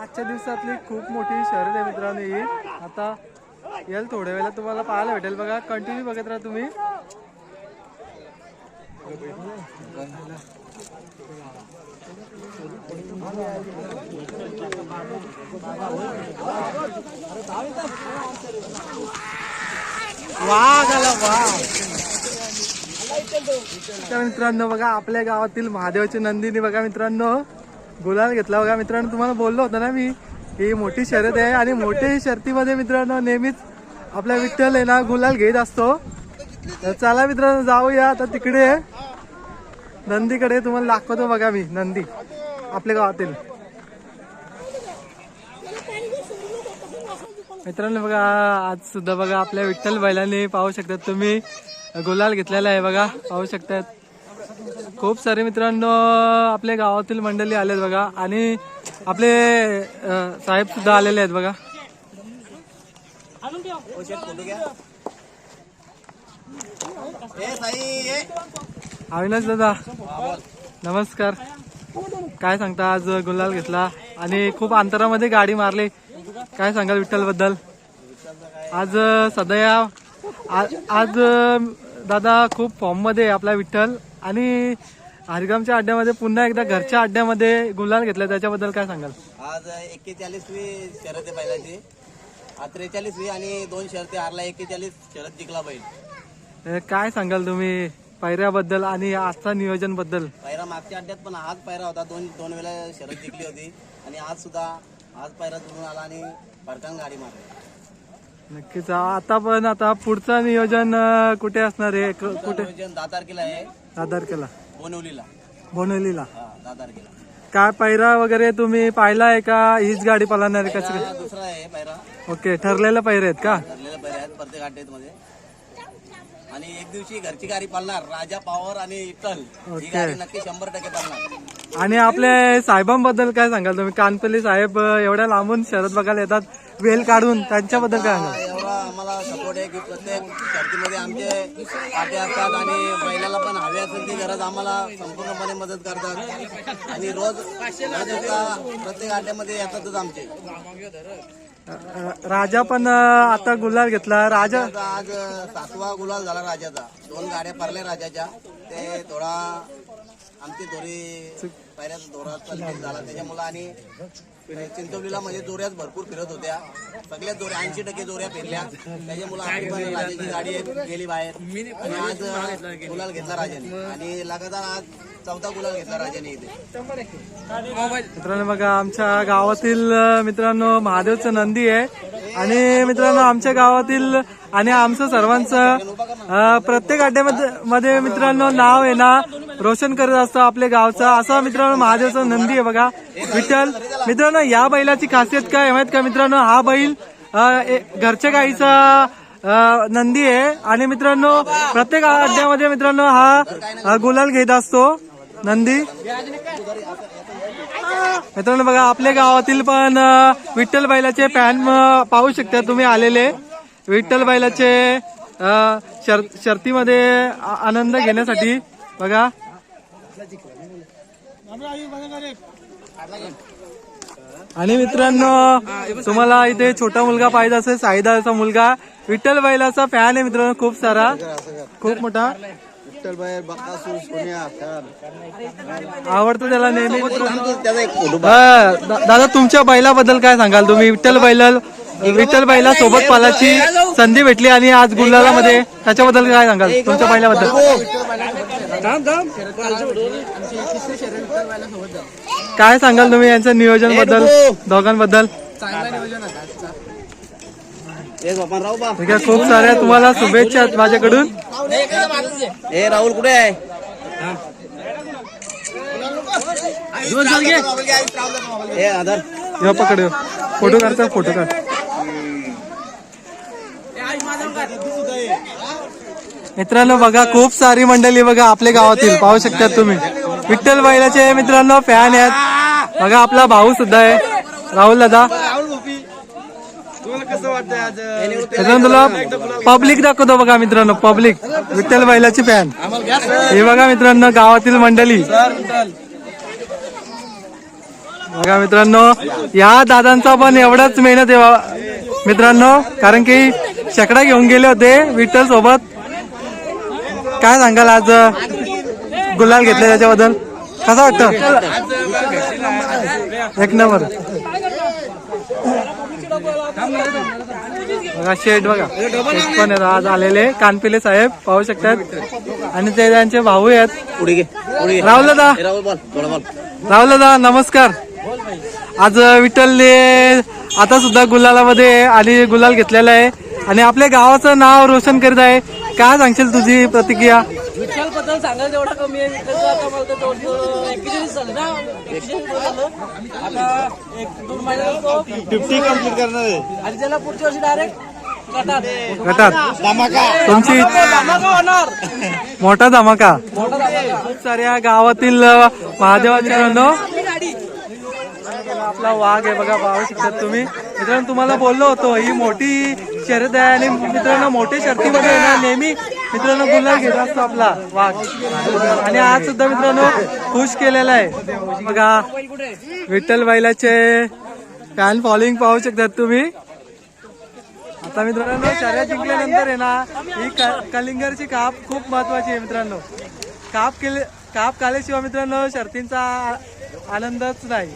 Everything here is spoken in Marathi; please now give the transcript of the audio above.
आजच्या दिवसातली खूप मोठी शहर आहे मित्रांनो ही. आता याल थोड्या वेळेला तुम्हाला पाहायला भेटेल बघा. कंटिन्यू बघत राहा तुम्ही. वाघ मित्रांनो बघा आपल्या गावातील महादेवाची नंदिनी बघा मित्रांनो. गुलाल घेतला बघा मित्रांनो तुम्हाला बोललो होतं ना मी ही मोठी शर्यत आहे आणि मोठ्या शर्तीमध्ये मित्रांनो नेहमीच आपला विठ्ठल आहे ना गुलाल घेत असतो. तर चला मित्रांनो जाऊया. आता तिकडे नंदीकडे तुम्हाला दाखवतो बघा मी नंदी आपल्या गावातील. मित्रांनो बघा आज सुद्धा बघा आपल्या विठ्ठल बैलांनी पाहू शकतात तुम्ही गुलाल घेतलेला आहे बघा पाहू शकतात खूप सारे मित्रांनो आपल्या गावातील मंडळी आलेत बघा. आणि आपले साहेब सुद्धा आलेले आहेत बघा. अविनाश दादा नमस्कार. काय सांगता आज गुलाल घेतला. आणि खूप अंतरामध्ये गाडी मारली. काय सांगाल विठ्ठलबद्दल आज अं, सध्या आज दादा खूप फॉर्ममध्ये आहे आपला विठ्ठल. आणि हरिगामच्या अड्ड्यामध्ये पुन्हा एकदा घरच्या अड्ड्यामध्ये गुलाल घेतला त्याच्याबद्दल काय सांगाल? आज एक्केचाळीसवी शर्यत आहे बैलाची आज त्रेचाळीसवी आणि दोन शर्ती हारला एक्केचाळीस शरद जिंकला बैल. अं, काय सांगाल तुम्ही पायऱ्याबद्दल आणि आजचा नियोजनबद्दल पायरा मागच्या अड्ड्यात पण हाच पायरा होता. दोन दोन वेळा शरद जिंकली होती. आणि आज सुद्धा आज पायरा जुळून आला आणि फडकान गाडी मारली. नक्कीच. आता पण आता पुढचं नियोजन कुठे असणार आहे? कुठे? नियोजन दहा तारखेला आहे. आधार केला. बोनवलीला. बोनवलीला. हा दहा तारखेला काय पायरा वगैरे तुम्ही पाहिला आहे का? हीच गाडी पळणार आहे कसं हा दुसरा आहे पायरा. ओके ठरलेलं पायरे आहेत का? ठरलेले पायरे आहेत प्रत्येक अड्ड्यात मध्ये आणि एक दिवशी घरची गाडी पालणार राजा पॉवर आणि इटल. ही ओके. गाडी नक्की शंभर टक्के पालणार आणि आपल्या साहेबांबद्दल काय सांगाल तुम्ही? कानपल्ली साहेब अं, एवढ्या लांबून शरद बघायला येतात. वेल काढून त्यांच्याबद्दल काय सांगाल? आम्हाला सपोर्ट आहे की प्रत्येक शर्तीमध्ये आमचे पाठी असतात आणि बैलाला पण हवी असेल ती गरज आम्हाला संपूर्णपणे मदत करतात. आणि रोज प्रत्येक आट्यामध्ये येतातच आमचे. राजा पण आता गुलाल घेतला. राजा आज सातवा गुलाल झाला राजाचा. दोन गाड्या पडल्या राजाच्या. ते थोडा आमची दोरी पायऱ्याचा दोरा झाला. त्याच्यामुळे आणि चिंचवलीला म्हणजे जोऱ्याच भरपूर फिरत होत्या. सगळ्याच जोऱ्या ऐंशी टक्के जोऱ्या फिरल्या त्याच्यामुळे आम्ही राजाची गाडी गेली बाहेर. आणि आज गुलाल घेतला राजाने. आणि लगातार आज चौथा गुलाल घेतला राजाने इथे. मित्रांनो बघा आमच्या गावातील मित्रांनो महादेवचं नंदी आहे. आणि मित्रांनो आमच्या गावातील आणि आमचं सर्वांचं प्रत्येक अड्ड्यामध्ये मध्ये मित्रांनो नाव आहे ना रोशन करत असतं आपल्या गावचं. असं मित्रांनो महादेवचं नंदी आहे बघा. विठ्ठल मित्रांनो या बैलाची खासियत काय माहीत का मित्रांनो? हा बैल घरच्या गाईचा नंदी आहे. आणि मित्रांनो प्रत्येक अड्ड्यामध्ये मित्रांनो हा गुलाल घेत असतो. नंदी. मित्रांनो बघा आपल्या गावातील पण विठ्ठल बैलाचे फॅन पाहू शकता तुम्ही आलेले. विठ्ठल बैलाचे शर शर्तीमध्ये आनंद घेण्यासाठी बघा. आणि मित्रांनो तुम्हाला इथे छोटा मुलगा पाहिजे असेल साईदाचा मुलगा. विठ्ठल बैलाचा फॅन आहे मित्रांनो खूप सारा. खूप मोठा. आवडतो त्याला नेहमी. दादा तुमच्या बैलाबद्दल काय सांगाल तुम्ही? विठ्ठल बैला विठ्ठल बैला सोबत पालाची संधी भेटली आणि आज गुल्हाला मध्ये त्याच्याबद्दल काय सांगाल? तुमच्या बैलाबद्दल. काय सांगाल तुम्ही यांचं नियोजनबद्दल? दोघांबद्दल? ठीक आहे खूप साऱ्या तुम्हाला शुभेच्छा आहेत माझ्याकडून. ए राहुल कुठे आहे? पकड फोटो काढता फोटो काढ. मित्रांनो बघा खूप सारी मंडळी बघा आपल्या गावातील. पाहू शकतात तुम्ही. विठ्ठल बैलाचे मित्रांनो फॅन आहेत. बघा आपला भाऊ सुद्धा आहे. राहुल दादा. मित्रांनो तुला पब्लिक दाखवतो बघा मित्रांनो पब्लिक विठ्ठल बैलाची फॅन हे बघा मित्रांनो गावातील मंडळी. बघा मित्रांनो या दादांचा पण एवढाच मेहनत आहे मित्रांनो कारण की शेकडा घेऊन गेले होते विठ्ठल सोबत. काय सांगाल आज? गुलाल घेतले त्याच्याबद्दल? कसं वाटतं? एक नंबर. बघा शेड बघा. पण आज आलेले कानपिले साहेब पाहू शकतात. आणि ते त्यांचे भाऊ आहेत. राहुल दादा. राहुल दादा नमस्कार. आज विठ्ठलने आता सुद्धा गुलालामध्ये आणि गुलाल घेतलेला आहे. आणि आपल्या गावाचं नाव रोशन करीत आहे. काय सांगशील तुझी प्रतिक्रिया? बद्दल सांगायला एवढा कमी आहे. विठ्ठलचं आता मला तर एक्केचाळीस झालं ना. एक्केचाळीस आता एक दोन महिन्यात फिफ्टी कंप्लीट करणार आहे. आणि त्याला पुढच्या वर्षी डायरेक्ट गटात तुमची मोठा धमाका. खूप साऱ्या गावातील महादेवाच्या नो आपला वाघ आहे बघा पाहू शकतात तुम्ही. मित्रांनो तुम्हाला बोललो होतो ही मोठी शर्यत आहे आणि मित्रांनो मोठ्या शर्यतीमध्ये ना नेहमी मित्रांनो गुलाल घेत असतो आपला वाघ. आणि आज सुद्धा मित्रांनो खुश केलेला आहे. बघा विठ्ठल बैलाचे फॅन फॉलोइंग पाहू शकतात तुम्ही. आता मित्रांनो शर्यत जिंकल्यानंतर आहे ना ही कलिंगरची काप खूप महत्वाची आहे मित्रांनो. काप केले काप काल्याशिवाय मित्रांनो शर्तींचा आनंदच नाही.